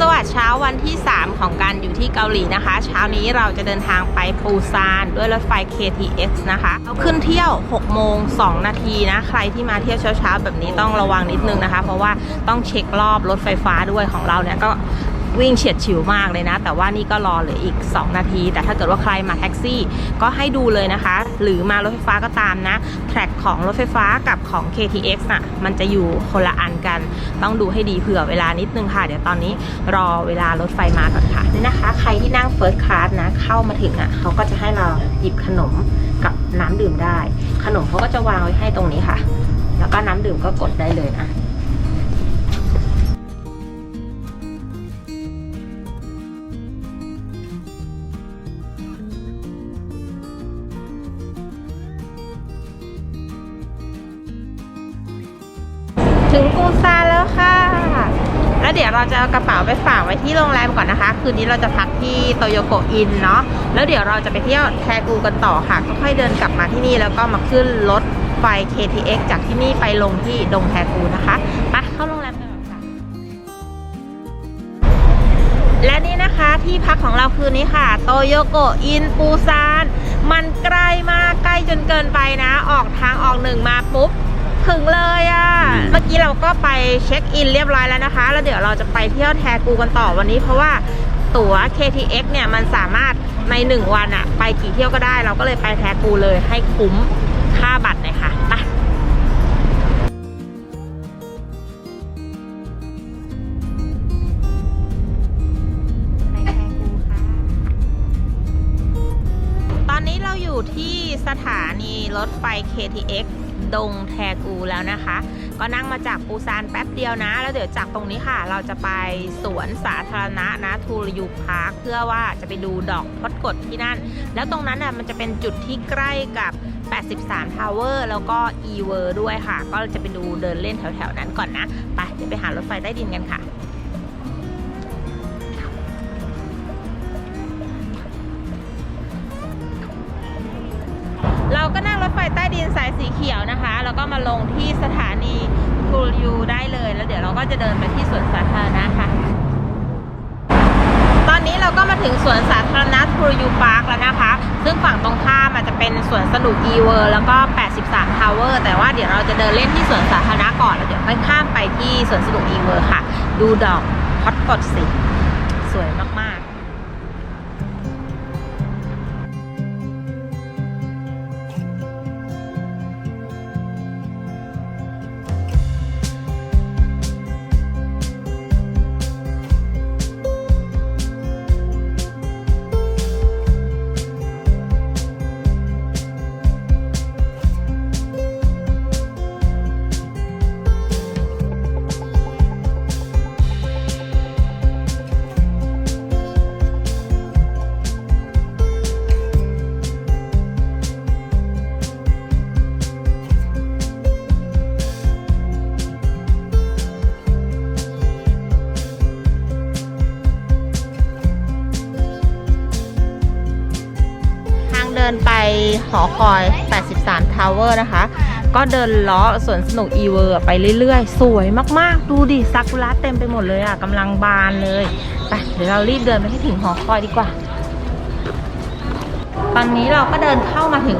สวัสดีเช้าวันที่ 3 ของการอยู่ที่เกาหลีนะคะ เช้านี้เราจะเดินทางไปปูซานด้วยรถไฟ KTX นะคะเราขึ้นเที่ยว 6 โมง 2 นาทีนะ ใครที่มาเที่ยวเช้าๆแบบนี้ต้องระวังนิดนึงนะคะ เพราะว่าต้องเช็ครอบรถไฟฟ้าด้วยของเราเนี่ยก็ วิ่งเฉียดฉิวมากเลยนะ แต่ว่านี่ก็รอเหลืออีก 2 นาที แต่ถ้าเกิดว่าใครมาแท็กซี่ ก็ให้ดูเลยนะคะ หรือมารถไฟฟ้าก็ตามนะแทร็กของรถไฟฟ้ากับของ KTX น่ะมันจะอยู่คนละอันกัน ต้องดูให้ดีเผื่อเวลานิดนึงค่ะ เดี๋ยวตอนนี้รอเวลารถไฟมาก่อนค่ะนี่นะคะ ใครที่นั่ง First Class นะเข้ามาถึงอะเขาก็จะให้เราหยิบขนมกับน้ำดื่มได้ ขนมเขาก็จะวางไว้ให้ตรงนี้ค่ะ แล้วก็น้ำดื่มก็กดได้เลยนะ แล้วเดี๋ยวเราจะเอากระเป๋าไปฝากไว้ที่โรงแรมก่อนนะคะ คืนนี้เราจะพักที่โตโยโกอินเนาะแล้วเดี๋ยวเราจะไปเที่ยวแทกูกันต่อค่ะ ก็ค่อยเดินกลับมาที่นี่แล้วก็มาขึ้นรถไฟ KTX จากที่นี่ไปลงที่ดงแทกูนะคะไปเข้าโรงแรมกันค่ะ และนี่นะคะที่พักของเราคืนนี้ค่ะโตโยโกอินปูซานมันใกล้มากใกล้จนเกินไปนะ ออกทางออกหนึ่งมาปุ๊บ ถึงเลยอะ่ะ เมื่อกี้เราก็ไปเช็คอินเรียบร้อยแล้วนะคะ แล้วเดี๋ยวเราจะไปเที่ยวแทกูกันต่อวันนี้เพราะว่าตั๋ว KTX เนี่ยมันสามารถใน 1 วันอะไปกี่เที่ยวก็ได้ เราก็เลยไปแทกูเลยให้คุ้มค่าบัตรหน่อยค่ะไปไปแทกูค่ะตอนนี้เราอยู่ที่สถานีรถไฟ KTX ดงแทกูแล้วนะคะ ก็นั่งมาจากปูซานแป๊บเดียวนะ แล้วเดี๋ยวจากตรงนี้ค่ะ เราจะไปสวนสาธารณะนะทูรยูพาร์คเพื่อว่าจะไปดูดอกพดกดที่นั่น แล้วตรงนั้นน่ะมันจะเป็นจุดที่ใกล้กับ 83 Tower แล้วก็ e w o r ด้วยค่ะ ก็จะไปดูเดินเล่นแถวๆนั้นก่อนนะ ไปเดี๋ยวไปหารถไฟใต้ดินกันค่ะ มาลงที่สถานีทูยูได้เลย แล้วเดี๋ยวเราก็จะเดินไปที่สวนสาธารณะค่ะ ตอนนี้เราก็มาถึงสวนสาธารณะทูยูพาร์คแล้วนะคะ ซึ่งฝั่งตรงข้ามอาจจะเป็นสวนสนุก e w o r แล้วก็ 83 Tower แต่ว่าเดี๋ยวเราจะเดินเล่นที่สวนสาธารณะก่อน แล้วเดี๋ยวค่อยข้ามไปที่สวนสนุก e w o r ค่ะ ดูดอกฮอตกดสิสวยมาก ไปหอคอย 83 Tower นะคะ ก็เดินล้อสวนสนุกอีเวอร์ไปเรื่อยๆ สวยมากๆ ดูดิซากุระเต็มไปหมดเลยอะกำลังบานเลย ไป เดี๋ยวเรารีบเดินไปให้ถึงหอคอยดีกว่า ตอนนี้เราก็เดินเข้ามาถึง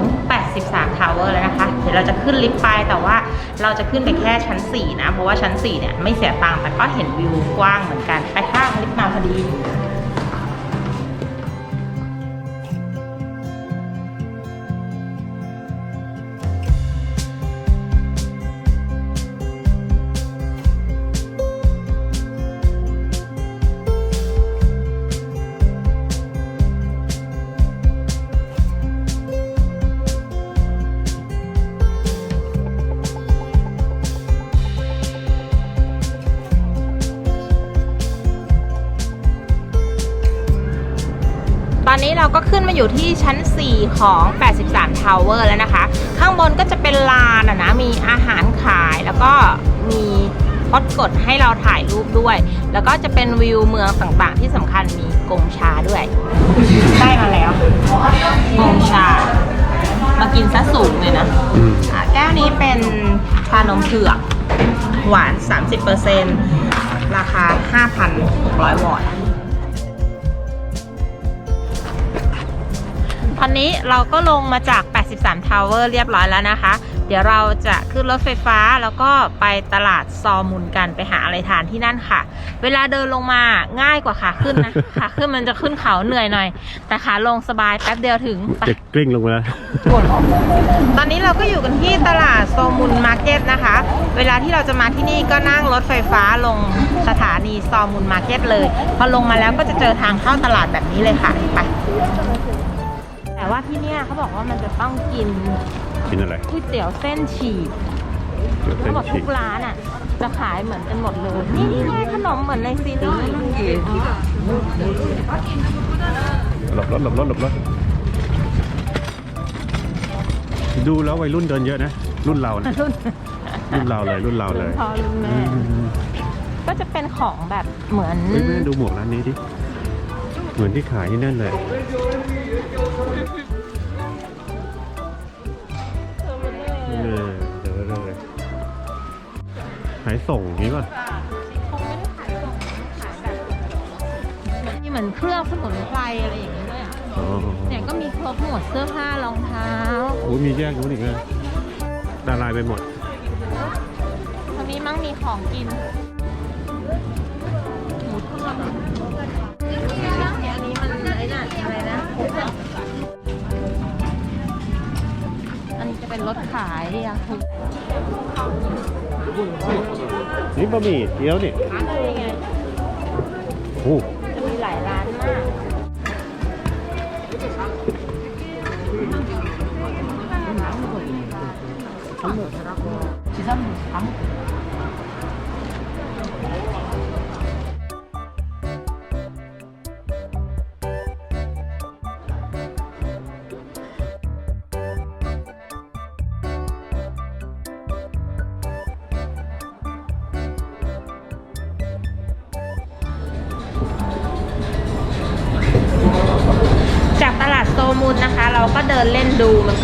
83 Tower แล้วนะคะ เดี๋ยวเราจะขึ้นลิฟต์ไปแต่ว่าเราจะขึ้นไปแค่ชั้น 4 นะ เพราะว่าชั้น 4 เนี่ยไม่เสียตังค์แต่ก็เห็นวิวกว้างเหมือนกัน ไปข้างลิฟต์มาพอดี เราก็ขึ้นมาอยู่ที่ชั้น 4 ของ 83 Tower แล้วนะคะ ข้างบนก็จะเป็นลานอะนะ มีอาหารขายแล้วก็มีพดกดให้เราถ่ายรูปด้วย แล้วก็จะเป็นวิวเมืองต่างๆ ที่สำคัญมีกงชาด้วย ได้มาแล้ว กงชา มากินซะสูงเลยนะอืมอะแก้วนี้เป็นชานมเผือก หวาน 30%รราคา 5,600 วอน ตอนนี้เราก็ลงมาจาก 83ทาวเวอร์เรียบร้อยแล้วนะคะ เดี๋ยวเราจะขึ้นรถไฟฟ้าแล้วก็ไปตลาดซอมุนกันไปหาอะไรทานที่นั่นค่ะ เวลาเดินลงมาง่ายกว่าขาขึ้นนะขาขึ้นมันจะขึ้นเขาเหนื่อยหน่อย แต่ขาลงสบายแป๊บเดียวถึงไปจะกลิ้งลงไปแล้วตอนนี้เราก็อยู่กันที่ตลาดโซมุนมาร์เก็ตนะคะ เวลาที่เราจะมาที่นี่ก็นั่งรถไฟฟ้าลงสถานีซอมุนมาร์เก็ตเลย พอลงมาแล้วก็จะเจอทางเข้าตลาดแบบนี้เลยค่ะไป แต่ว่าที่เนี่ยเขาบอกว่ามันจะต้องกินกินอะไรก๋วยเตี๋ยวเส้นฉีกเดี๋ยวเขาเส้นบอกฉีทุกกร้านอะ จะขายเหมือนกันหมดเลย นี่นี่ไงขนมเหมือนในซีรีส์หลบรถหลบรถหลบรถดูแล้ววัยรุ่นเดินเยอะนะ รุ่นเรานะรุ่นรุ่นเราเลยรุ่นเราเลยพอรุ่นแม่ก็จะเป็นของแบบเหมือน เฮ้ยแม่ดูหมวกร้านนี้ดิ เหมือนที่ขายที่นั่นเลย เออเดี๋ยวเลยขายส่งนี้ป่ะ คงไม่ได้ขายส่งขายแบบมีเหมือนเครื่องสมุนไพรอะไรอย่างเงี้ด้วยอะอ๋อเนี่ยก็มีครบหมดเสื้อผ้ารองเท้าโอ้มีแยกนู้นอีกเลยดาลายไปหมดทางนี้มั่งมีของกินหมูทอดเหรออันนี้มันไอ้นั่นอะไรนะ เป็นรถขายยาคูนี่บะหมี่เกี๊ยวนี่นี่ไงโอ้จะมีหลายร้านมากจาก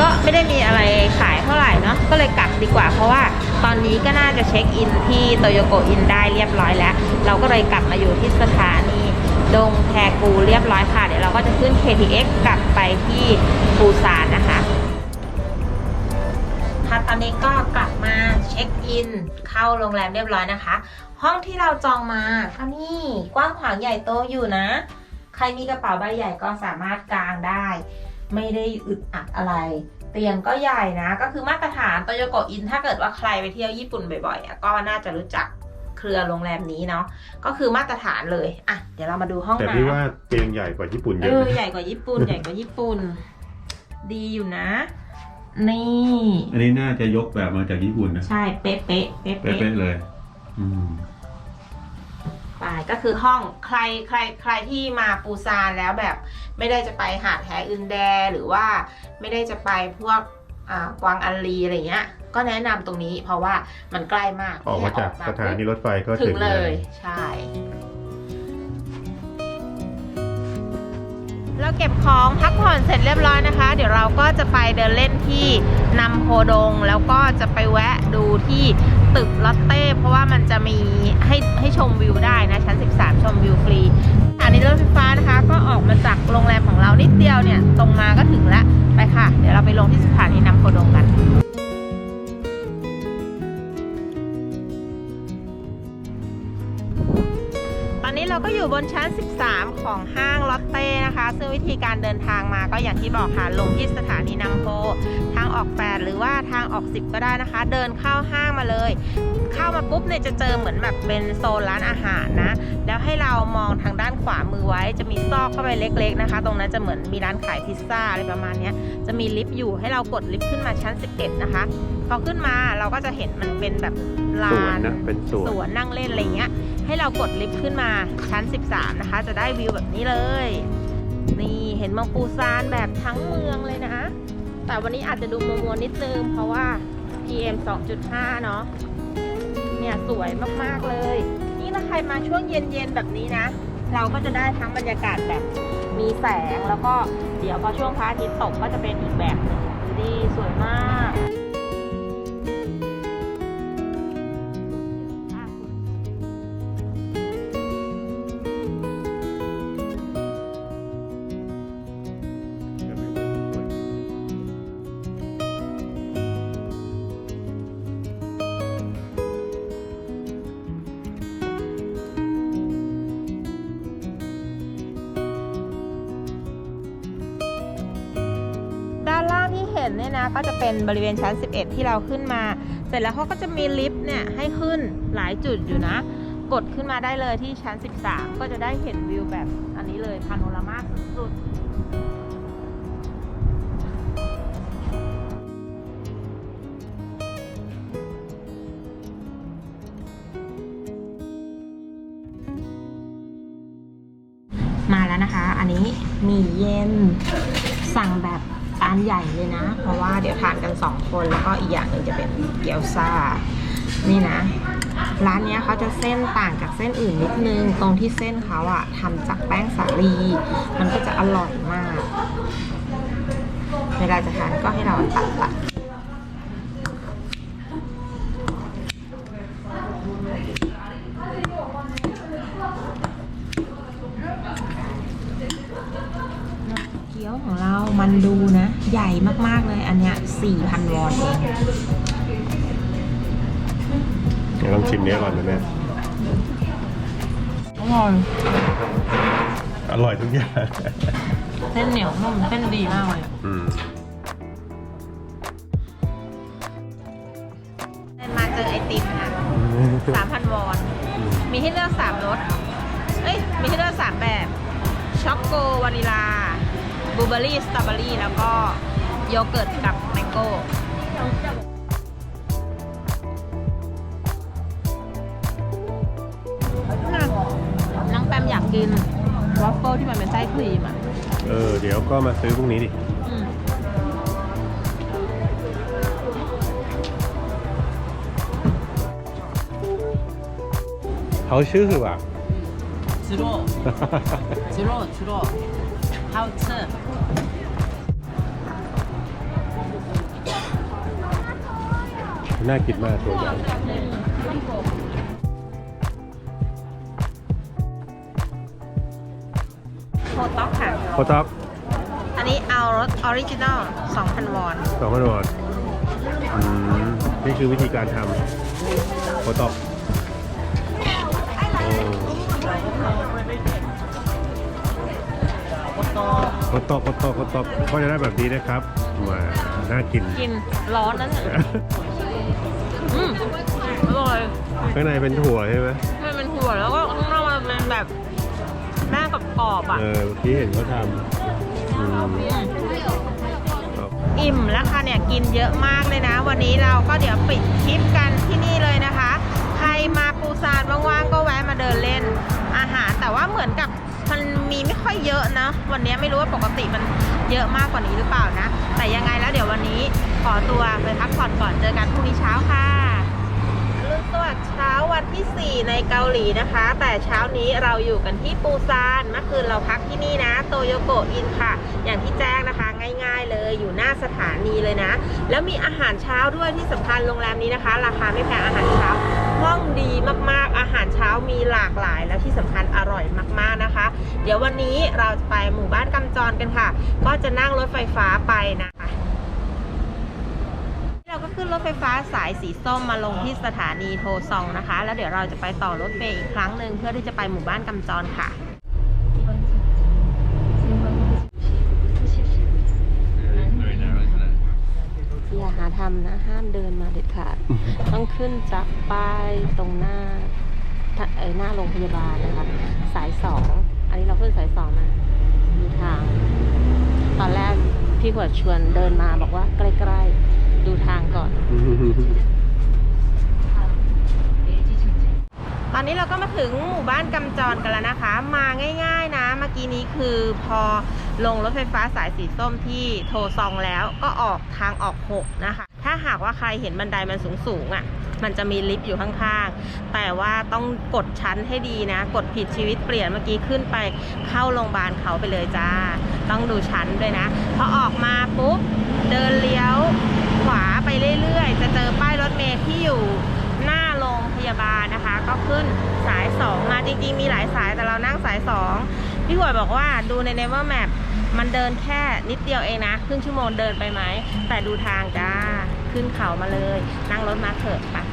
ก็ไม่ได้มีอะไรขายเท่าไหร่เนาะก็เลยกลับดีกว่าเพราะว่าตอนนี้ก็น่าจะเช็คอินที่โตโยโกอินได้เรียบร้อยแล้ว เราก็เลยกลับมาอยู่ที่สถานีดงแคกูเรียบร้อยค่ะ เดี๋ยวเราก็จะขึ้น KTX กลับไปที่ปูซานนะคะค่ะตอนนี้ก็กลับมาเช็คอิน เข้าโรงแรมเรียบร้อยนะคะ ห้องที่เราจองมาก็นี่กว้างขวางใหญ่โตอยู่นะ ใครมีกระเป๋าใบใหญ่ก็สามารถกางได้ ไม่ได้อึดอัดอะไร เตียงก็ใหญ่นะ ก็คือมาตรฐานโตโยโกอิน ถ้าเกิดว่าใครไปเที่ยวญี่ปุ่นบ่อยๆอะก็น่าจะรู้จักเครือโรงแรมนี้เนาะก็คือมาตรฐานเลยอะเดี๋ยวเรามาดูห้องแต่น้พี่ว่าเตียงใหญ่กว่าญี่ปุ่นเยำเออะอนะใหญ่กว่าญี่ปุ่น ใหญ่กว่าญี่ปุ่น ดีอยู่นะ นี่ อันนี้น่าจะยกแบบมาจากญี่ปุ่นนะใช่เป๊ะเป๊ะเป๊ะเป๊ะเป๊ะๆเลย อืม ไปก็คือห้องใครใครใครที่มาปูซานแล้วแบบไม่ได้จะไปหาดแฮอึนแด หรือว่าไม่ได้จะไปพวกอ่ากวางอันลีอะไรเงี้ย ก็แนะนำตรงนี้เพราะว่ามันใกล้มากออกมาจากสถานีรถไฟก็ถึถึงงเลเลยยใช่ เราเก็บของพักผ่อนเสร็จเรียบร้อยนะคะ เดี๋ยวเราก็จะไปเดินเล่นที่นำโพดง แล้วก็จะไปแวะดูที่ ตึกลอตเต้ เพราะว่ามันจะมีให้ให้ชมวิวได้นะ ชั้น 13 ชมวิวฟรีสถานีรถไฟฟ้านะคะ ก็ออกมาจากโรงแรมของเรานิดเดียวเนี่ย ตรงมาก็ถึงละไปค่ะ เดี๋ยวเราไปลงที่สถานีนำโพดงกัน บนชั้น 13 ของห้างลอตเต้นะคะ ซึ่งวิธีการเดินทางมาก็อย่างที่บอกค่ะ ลงที่สถานีนำโพทางออก 8 หรือว่าทางออก 10 ก็ได้นะคะ เดินเข้าห้างมาเลย เข้ามาปุ๊บเนี่ยจะเจอเหมือนแบบเป็นโซนร้านอาหารนะ แล้วให้เรามองทางด้านขวามือไว้ จะมีซอกเข้าไปเล็ก ๆนะคะ ตรงนั้นจะเหมือนมีร้านขายพิซซ่าอะไรประมาณเนี้ยจะมีลิฟต์อยู่ให้เรากดลิฟต์ขึ้นมาชั้น 11 นะคะพอขึ้นมาเราก็จะเห็นมันเป็นแบบลาสวนนนะเป็นสวนสวนนั่งเล่นอะไรเงี้ยให้เรากดลิฟต์ขึ้นมาชั้น13 นะคะ จะได้วิวแบบนี้เลย นี่เห็นเมืองปูซานแบบทั้งเมืองเลยนะ แต่วันนี้อาจจะดูมัวมัวๆนิดนึง เพราะว่า PM 2.5 เนาะเนี่ยสวยมากๆเลย นี่ถ้าใครมาช่วงเย็นๆแบบนี้นะ เราก็จะได้ทั้งบรรยากาศแบบมีแสงแล้วก็เดี๋ยวพอช่วงพระอาทิตย์ตกก็จะเป็นอีกแบบนึงดีสวยมาก นเนี่ยนะก็จะเป็นบริเวณชั้น 11 ที่เราขึ้นมา เสร็จแล้วเขาก็จะมีลิฟต์เนี่ยให้ขึ้นหลายจุดอยู่นะ กดขึ้นมาได้เลยที่ชั้น 13 ก็จะได้เห็นวิวแบบอันนี้เลยพาโนรามาสุดๆมาแล้วนะคะ อันนี้หมีเย็นานใหญ่เลยนะ เพราะว่าเดี๋ยวทานกันสองคนแล้วก็อีกอย่างหนึ่งจะเป็นเกี๊ยวซ่า นี่นะ ร้านนี้เขาจะเส้นต่างจากเส้นอื่นนิดนึง ตรงที่เส้นเขาอะทำจากแป้งสาลี มันก็จะอร่อยมาก เวลาจะทานก็ให้เราตัดตัด 4,000 วอนเองเดี๋ยวลองชิมเนี้ยก่อนนะแม่อร่อย อร่อยทุกอย่างเส้นเหนียวนุ่มเส้นดีมากเลย อืมเดินมาเจอไอติมนะ3,000วอน มีให้เลือก3รส เอ้ย มีให้เลือก3แบบ ช็อกโกวานิลา บลูเบอรี่ สตรอเบอรี่ แล้วก็โยเกิร์ตกับแมง โก้น้องแปมอยากกินวอฟเฟิลที่มันเป็นไส้ครีมอะ เออ เดี๋ยวก็มาซื้อพรุ่งนี้ดิเขาชื่อคือว่ะ ชิโร่ ชิโร่ชิโร่เขาชอร์ น่ากินมากตัวใหญ่โคต็อกค่ะ โคตับอันนี้เอารสออริจินอล2,000 วอนสองพันวอนอืมนี่คือวิธีการทำโคตับโอ้โคตับโคตับโคตับก็จะได้แบบนี้นะครับมาน่ากิน กินร้อนนั่นน่ะอืม อร่อยข้างในเป็นถั่วใช่ไหมมันเป็นถั่วแล้วก็ข้างนอกมันเป็นแบบแม่กับกรอบๆอะ เออเมื่อกี้เห็นเขาทำอืมครับอิ่มแล้วค่ะเนี่ยกินเยอะมากเลยนะ วันนี้เราก็เดี๋ยวปิดคลิปกันที่นี่เลยนะคะ ใครมาปูซานว่างๆก็แวะมาเดินเล่น อาหารแต่ว่าเหมือนกับมันมีไม่ค่อยเยอะนะ วันนี้ไม่รู้ว่าปกติมันเยอะมากกว่านี้หรือเปล่านะ แต่ยังไงแล้วเดี๋ยววันนี้ขอตัวไปพักผ่อนก่อนเจอกันพรุ่งนี้เช้าค่ะอรุณสวัสดิ์เช้าวันที่ 4 ในเกาหลีนะคะ แต่เช้านี้เราอยู่กันที่ปูซานเมื่อคืนเราพักที่นี่นะโตโยโกอินค่ะ อย่างที่แจ้งนะคะง่ายๆเลยอยู่หน้าสถานีเลยนะ แล้วมีอาหารเช้าด้วยที่สำคัญโรงแรมนี้นะคะ ราคาไม่แพงอาหารเช้าห้องดีมากๆ อาหารเช้ามีหลากหลาย แล้วที่สำคัญอร่อยมากๆนะคะ เดี๋ยววันนี้เราจะไปหมู่บ้านกำจรกันค่ะ ก็จะนั่งรถไฟฟ้าไปนะ ก็ขึ้นรถไฟฟ้าสายสีส้มมาลงที่สถานีโทซองนะคะ แล้วเดี๋ยวเราจะไปต่อรถเมล์อีกครั้งหนึ่งเพื่อที่จะไปหมู่บ้านกำจรค่ะอย่าหาทำนะห้ามเดินมาเด็ดขาด ต้องขึ้นจากป้ายตรงหน้าถ้าเอหน้าโรงพยาบาลนะคะสายสองอันนี้เราขึ้นสายสองนะดูทาง ตอนแรกพี่ขวดชวนเดินมาบอกว่าใกล้ๆ ดูทางก่อน ตอนนี้เราก็มาถึงหมู่บ้านกำจรกันแล้วนะคะ มาง่ายๆนะ เมื่อกี้นี้คือพอลงรถไฟฟ้าสายสีส้มที่โทซองแล้วก็ออกทางออก 6 นะคะ ถ้าหากว่าใครเห็นบันไดมันสูงๆอะ่ะ มันจะมีลิฟต์อยู่ข้างๆ แต่ว่าต้องกดชั้นให้ดีนะ กดผิดชีวิตเปลี่ยนเมื่อกี้ขึ้นไปเข้าโรงพยาบาลเขาไปเลยจ้า ต้องดูชั้นด้วยนะ พอออกมาปุ๊บ เดินเลี้ยว เรื่อยๆ จะเจอป้ายรถเมล์ที่อยู่หน้าโรงพยาบาลนะคะ ก็ขึ้นสาย 2 มาจริงๆ มีหลายสายแต่เรานั่งสาย 2 พี่หวยบอกว่าดูใน Never Map มันเดินแค่นิดเดียวเองนะ ครึ่งชั่วโมงเดินไปไหม แต่ดูทางจ้า ขึ้นเขามาเลย นั่งรถมาเถอะไปะ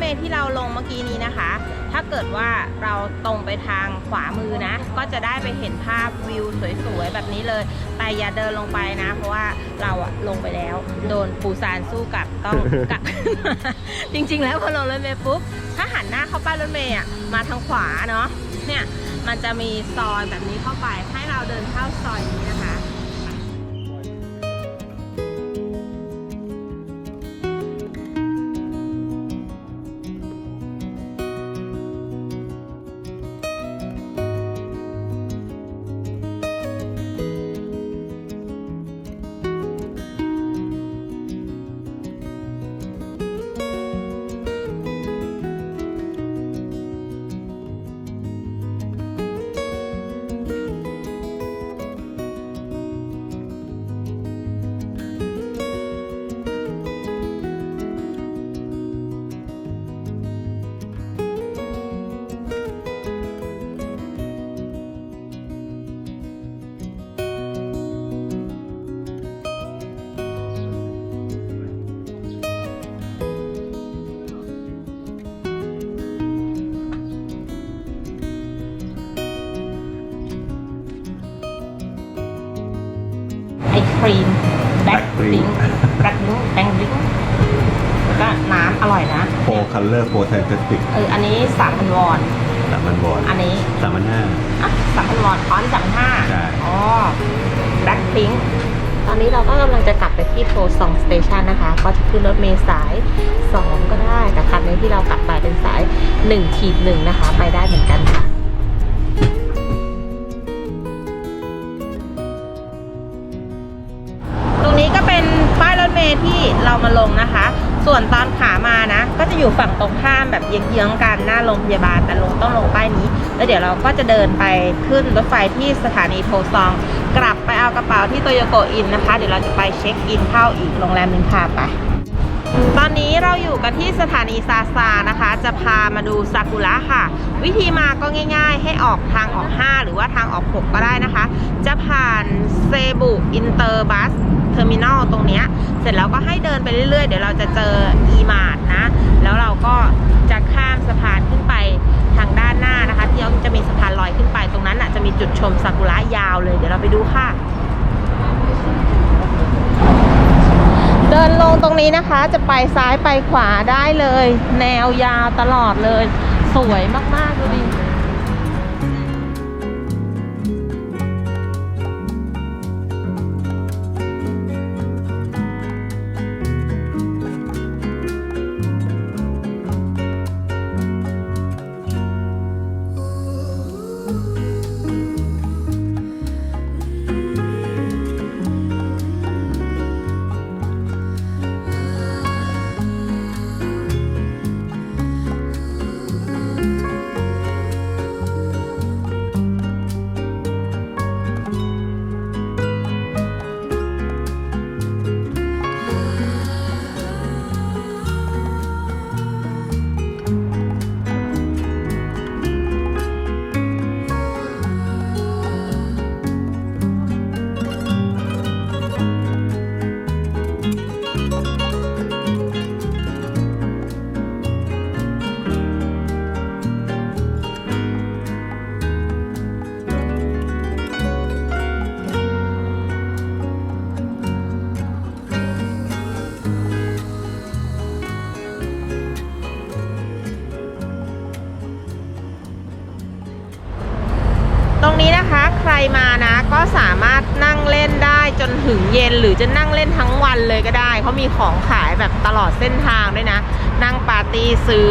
เมล์ที่เราลงเมื่อกี้นี้นะคะ ถ้าเกิดว่าเราตรงไปทางขวามือนะ ก็จะได้ไปเห็นภาพวิวสวยๆแบบนี้เลย แต่อย่าเดินลงไปนะ เพราะว่าเราอะลงไปแล้ว โดนปูซานสู้กลับต้องกลับ จริงๆ แล้วพอลงรถเมล์ปุ๊บ ถ้าหันหน้าเข้าป้ายรถเมล์อะมาทางขวาเนาะ เนี่ย มันจะมีซอยแบบนี้เข้าไป ให้เราเดินเข้าซอยนี้นะคะ แบล็คลิงแบงลิงแล้วก็น้ำอร่อยนะโฟคัลเลอร์โฟไทเทติกเอออันนี้สามพันวอนสามพันวอนอันนี้สามพันห้าอะสามพันวอนอ๋อนี่สามพันห้าใช่อ๋อแบล็คพิงตอนนี้เราก็กำลังจะกลับไปที่โทซองสเตชันนะคะ ก็จะขึ้นรถเมล์สาย 2 ก็ได้ แต่คันนี้ที่เรากลับไปเป็นสาย1ขีดหนึ่งนะคะ ไปได้เหมือนกันค่ะ ลงนะคะ ส่วนตอนขามานะ ก็จะอยู่ฝั่งตรงข้ามแบบเยื้องๆกันหน้าโรงพยาบาลแต่ลงต้องลงป้ายนี้ แล้วเดี๋ยวเราก็จะเดินไปขึ้นรถไฟที่สถานีโพซอง กลับไปเอากระเป๋าที่โตโยโกอินนะคะ เดี๋ยวเราจะไปเช็คอินเข้าอีกโรงแรมหนึ่งค่ะไป ตอนนี้เราอยู่กันที่สถานีซาซานะคะ จะพามาดูซากุระค่ะ วิธีมาก็ง่าย ๆ ให้ออกทางออก 5 หรือว่าทางออก 6 ก็ได้นะคะ จะผ่านเซบุอินเตอร์บัสเทอร์มินอลตรงนี้เสร็จแล้วก็ให้เดินไปเรื่อยๆ เดี๋ยวเราจะเจออีมาร์นะ แล้วเราก็จะข้ามสะพานขึ้นไปทางด้านหน้านะคะ ที่เขาจะมีสะพานลอยขึ้นไปตรงนั้นน่ะจะมีจุดชมซากุระยาวเลยเดี๋ยวเราไปดูค่ะ เดินลงตรงนี้นะคะ จะไปซ้ายไปขวาได้เลย แนวยาวตลอดเลย สวยมาก ๆ ดูดิ เย็นหรือจะนั่งเล่นทั้งวันเลยก็ได้เขามีของขายแบบตลอดเส้นทางด้วยนะ นั่งปาร์ตี้ซื้อ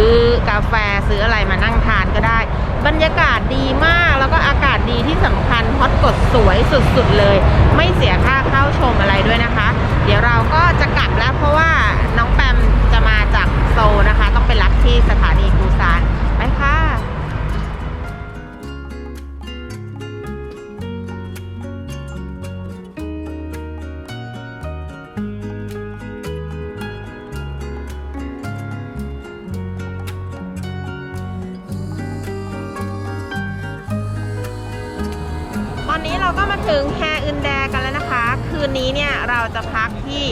กาแฟซื้ออะไรมานั่งทานก็ได้ บรรยากาศดีมากแล้วก็อากาศดีที่สำคัญฮอตกดสวยสุดๆเลย ไม่เสียค่าเข้าชมอะไรด้วยนะคะ เดี๋ยวเราก็จะกลับแล้วเพราะว่าน้องแปมจะมาจากโซนะคะ ต้องไปรับที่สถานีปูซาน เราจะพักที่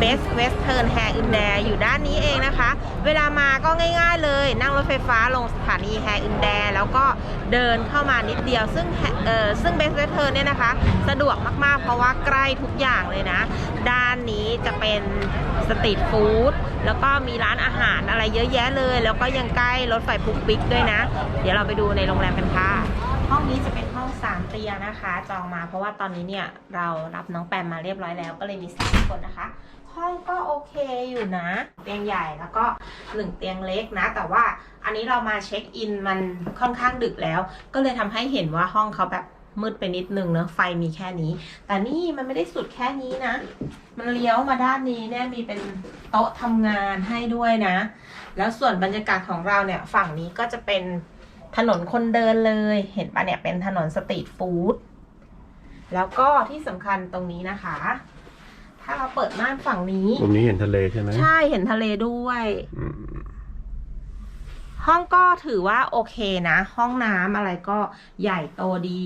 Best Western Hair in d a อยู่ด้านนี้เองนะคะ เวลามาก็ง่ายๆเลย นั่งรถไฟฟ้าลงสถานี Hair in d a แล้วก็เดินเข้ามานิดเดียวซึ่งเออซึ่ง Best Western เนี่ยนะคะ สะดวกมากๆ เพราะว่าใกล้ทุกอย่างเลยนะ ด้านนี้จะเป็นสตรีทฟู้ดแล้วก็มีร้านอาหารอะไรเยอะแยะเลย แล้วก็ยังใกล้รถไฟปุ๊กปิ๊กด้วยนะ เดี๋ยวเราไปดูในโรงแรมกันค่ะ ห้องนี้จะเป็นห้องสามเตียงนะคะ จองมาเพราะว่าตอนนี้เนี่ยเรารับน้องแปมมาเรียบร้อยแล้ว ก็เลยมีสามคนนะคะ ห้องก็โอเคอยู่นะ เตียงใหญ่แล้วก็หนึ่งเตียงเล็กนะ แต่ว่าอันนี้เรามาเช็คอินมันค่อนข้างดึกแล้ว ก็เลยทำให้เห็นว่าห้องเขาแบบมืดไปนิดนึงเนอะไฟมีแค่นี้ แต่นี่มันไม่ได้สุดแค่นี้นะ มันเลี้ยวมาด้านนี้เนี่ยมีเป็นโต๊ะทำงานให้ด้วยนะ แล้วส่วนบรรยากาศของเราเนี่ยฝั่งนี้ก็จะเป็น ถนนคนเดินเลย เห็นปะเนี่ยเป็นถนนสตรีทฟู้ด แล้วก็ที่สำคัญตรงนี้นะคะ ถ้าเราเปิดม่านฝั่งนี้ มุมนี้เห็นทะเลใช่ไหมใช่เห็นทะเลด้วย อืมห้องก็ถือว่าโอเคนะ ห้องน้ำอะไรก็ใหญ่โตดี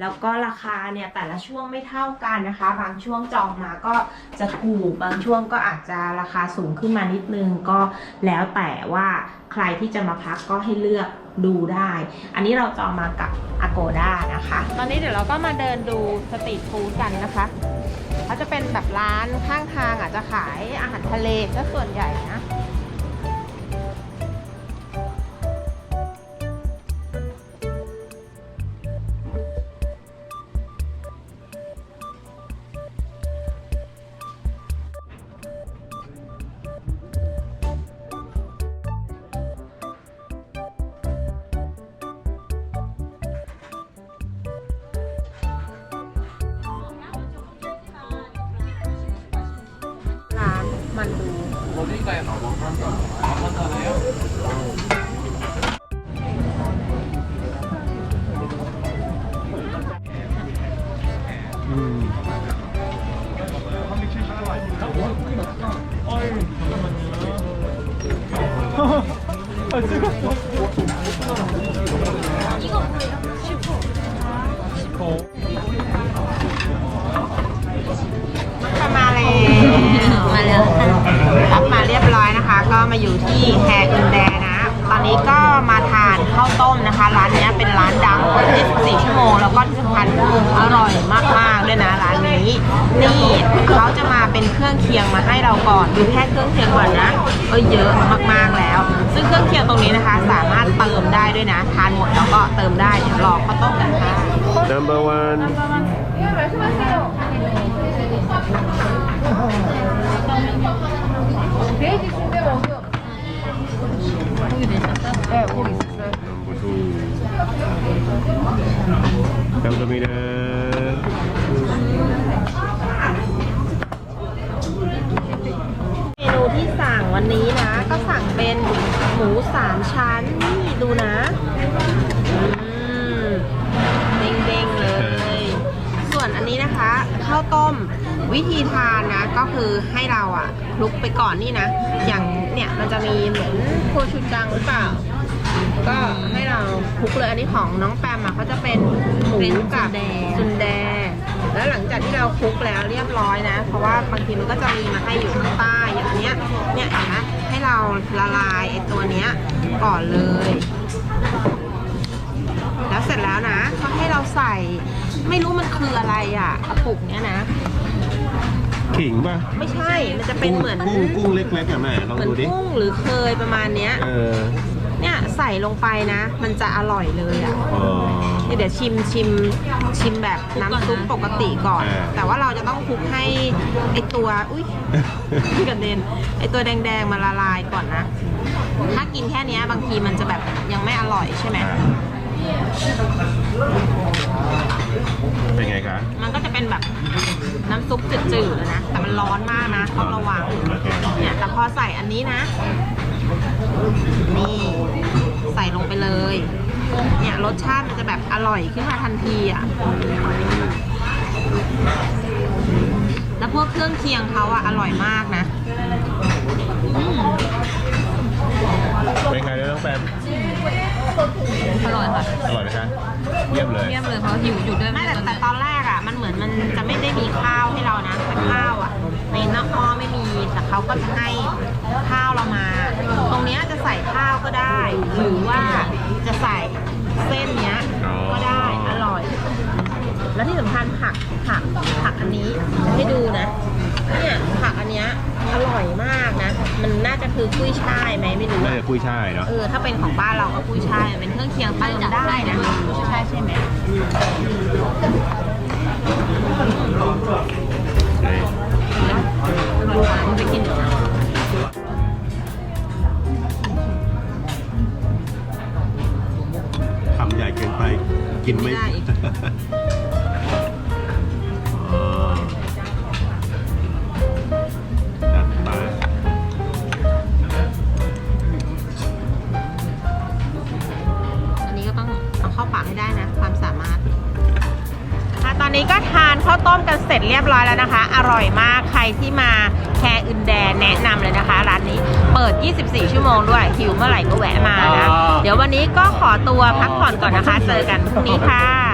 แล้วก็ราคาเนี่ยแต่ละช่วงไม่เท่ากันนะคะ บางช่วงจองมาก็จะถูก บางช่วงก็อาจจะราคาสูงขึ้นมานิดนึง ก็แล้วแต่ว่าใครที่จะมาพักก็ให้เลือก ดูได้ อันนี้เราจองมากับอโกด้านะคะ ตอนนี้เดี๋ยวเราก็มาเดินดูสตรีทฟู้ดกันนะคะเขาจะเป็นแบบร้านข้างทางอาจจะขายอาหารทะเลซะส่วนใหญ่นะานมันดูอื ค่เครื่องเคียงก่อนนะก็เยอะมากๆแล้ว ซึ่งเครื่องเคียงตรงนี้นะคะ สามารถเติมได้ด้วยนะ ทานหมดแล้วก็เติมได้เดี๋ยวรอข้าวต้มกันค่ะ number one number two 감사합니다 นูที่สั่งวันนี้นะ ก็สั่งเป็นหมูสามชั้นนี่ดูนะอืมเด้งๆเลย ส่วนอันนี้นะคะข้าวต้มวิธีทานนะก็คือให้เราอะคลุกไปก่อนนี่นะ อย่างเนี่ยมันจะมีเหมือนโคชูจังหรือเปล่า ก็ให้เราคลุกเลยอันนี้ของน้องแปมอะเขาจะเป็นหมูกับซุนแด แล้วหลังจากที่เราคลุกแล้วเรียบร้อยนะ เพราะว่าบางทีมันก็จะมีมาให้อยู่ข้างใต้อย่างเนี้ยเนี่ยเห็นไหมให้เราละลายไอ้ตัวเนี้ยก่อนเลย แล้วเสร็จแล้วนะก็ให้เราใส่ไม่รู้มันคืออะไรอะกระปุกเนี้ยนะ ขิงป่ะไม่ใช่มันจะเป็นเหมือนกุ้งกุ้งเล็กๆอะแม่ลองเหมือนดูดิกุ้งหรือเคยประมาณเนี้ย เออ เนี่ยใส่ลงไปนะ มันจะอร่อยเลยอะอ๋อ นี่เดี๋ยวชิมชิมชิมแบบน้ำซุปปกติก่อน อ่า แต่ว่าเราจะต้องคลุกให้ไอตัว อุ้ยกระเด็นไอตัวแดงๆมาละลายก่อนนะ ถ้ากินแค่เนี้ยบางทีมันจะแบบยังไม่อร่อยใช่ไหม เป็นไงคะ มันก็จะเป็นแบบน้ำซุปจืดๆนะ แต่มันร้อนมากนะต้องระวัง เนี่ย แต่พอใส่อันนี้นะ นี่ใส่ลงไปเลย เนี่ยรสชาติมันจะแบบอร่อยขึ้นมาทันทีอะ แล้วพวกเครื่องเคียงเขาอะอร่อยมากนะเป็นไงเลยน้องแปม อร่อยค่ะอร่อยไหมคะเยี่ยมเลยเยี่ยมเลยเพราะหิวอยู่ด้วยไม่แต่แต่ตอนแรกอะมันเหมือนมันจะไม่ได้มีข้าวให้เรานะแต่ข้าวอะในนอกหม้อไม่มีแต่เขาก็จะให้ข้าวเรามา ตรงเนี้ยจะใส่ข้าวก็ได้ หรือว่าจะใส่เส้นเนี้ยก็ได้อร่อย แล้วที่สำคัญผักผักผักอันนี้จะให้ดูนะ เนี่ยผักอันเนี้ยอร่อยมากนะ มันน่าจะคือกุ้ยช่ายไหมไม่รู้น่าอะจะกุ้ยช่ายเนาะเออถ้าเป็นของบ้านเราก็กุ้ยช่ายเป็นเครื่องเคียงเติมได้นะกุ้ยช่ายใช่ไหมไปกินคำใหญ่เกินไปกินไม่ไม่ได้อีก ให้ได้นะ ความสามารถค่ะตอนนี้ก็ทานข้าวต้มกันเสร็จเรียบร้อยแล้วนะคะ อร่อยมากใครที่มาแคร์อึนแดแนะนำเลยนะคะ ร้านนี้เปิด 24 ชั่วโมงด้วยหิวเมื่อไหร่ก็แวะมานะ เดี๋ยววันนี้ก็ขอตัวพักผ่อนก่อนนะคะ เจอกันพรุ่งนี้ค่ะ